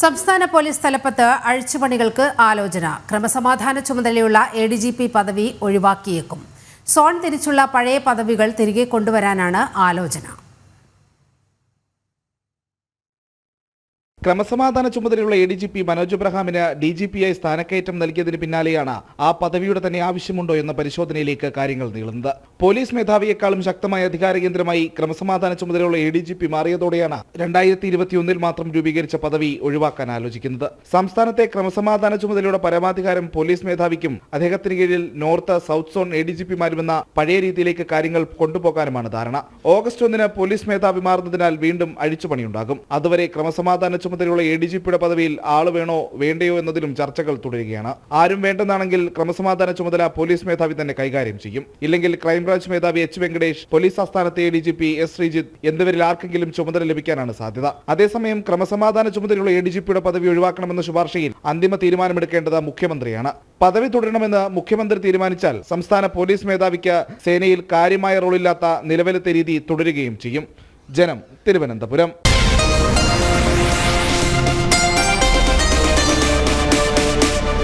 സംസ്ഥാന പോലീസ് തലപ്പത്ത് അഴിച്ചുപണികൾക്ക് ആലോചന. ക്രമസമാധാന ചുമതലയുള്ള എ ഡി ജി പി പദവി ഒഴിവാക്കിയേക്കും. സോൺ തിരിച്ചുള്ള പഴയ പദവികൾ തിരികെ കൊണ്ടുവരാനാണ് ആലോചന. ക്രമസമാധാന ചുമതലയുള്ള A D G P Manoj എബ്രഹാമിന് D G P ആയി സ്ഥാനക്കയറ്റം നൽകിയതിന് പിന്നാലെയാണ് ആ പദവിയുടെ തന്നെ ആവശ്യമുണ്ടോ എന്ന പരിശോധനയിലേക്ക് കാര്യങ്ങൾ നീളുന്നത്. പോലീസ് മേധാവിയെക്കാളും ശക്തമായ അധികാര കേന്ദ്രമായി ക്രമസമാധാന ചുമതലയുള്ള എ ഡി ജി പി മാറിയതോടെയാണ് രണ്ടായിരത്തി ഇരുപത്തിയൊന്നിൽ മാത്രം രൂപീകരിച്ച പദവി ഒഴിവാക്കാൻ ആലോചിക്കുന്നത്. സംസ്ഥാനത്തെ ക്രമസമാധാന ചുമതലയുടെ പരമാധികാരം പോലീസ് മേധാവിക്കും അദ്ദേഹത്തിന് കീഴിൽ north south zone A D G പിമാരുമെന്ന പഴയ രീതിയിലേക്ക് കാര്യങ്ങൾ കൊണ്ടുപോകാനുമാണ് ധാരണ. ഓഗസ്റ്റ് ഒന്നിന് പോലീസ് മേധാവി മാറുന്നതിനാൽ വീണ്ടും അഴിച്ചുപണിയുണ്ടാകും. അതുവരെ ക്രമസമാധാന ചുമതലയുള്ള എ ഡി ജി പിയുടെ പദവിയിൽ ആൾ വേണോ വേണ്ടയോ എന്നതിലും ചർച്ചകൾ തുടരുകയാണ്. ആരും വേണ്ടെന്നാണെങ്കിൽ ക്രമസമാധാന ചുമതല പോലീസ് മേധാവി തന്നെ കൈകാര്യം ചെയ്യും. ഇല്ലെങ്കിൽ ക്രൈംബ്രാഞ്ച് മേധാവി H Venkatesh police ആസ്ഥാനത്തെ A D G P S Sreejith എന്നിവരിൽ ആർക്കെങ്കിലും ചുമതല ലഭിക്കാനാണ് സാധ്യത. അതേസമയം ക്രമസമാധാന ചുമതലയുള്ള എ ഡി ജി പിയുടെ പദവി ഒഴിവാക്കണമെന്ന ശുപാർശയിൽ അന്തിമ തീരുമാനമെടുക്കേണ്ടത് മുഖ്യമന്ത്രിയാണ്. പദവി തുടരണമെന്ന് മുഖ്യമന്ത്രി തീരുമാനിച്ചാൽ സംസ്ഥാന പോലീസ് മേധാവിക്ക് സേനയിൽ കാര്യമായ റോളില്ലാത്ത നിലവിലത്തെ രീതി തുടരുകയും ചെയ്യും. ജനം തിരുവനന്തപുരം.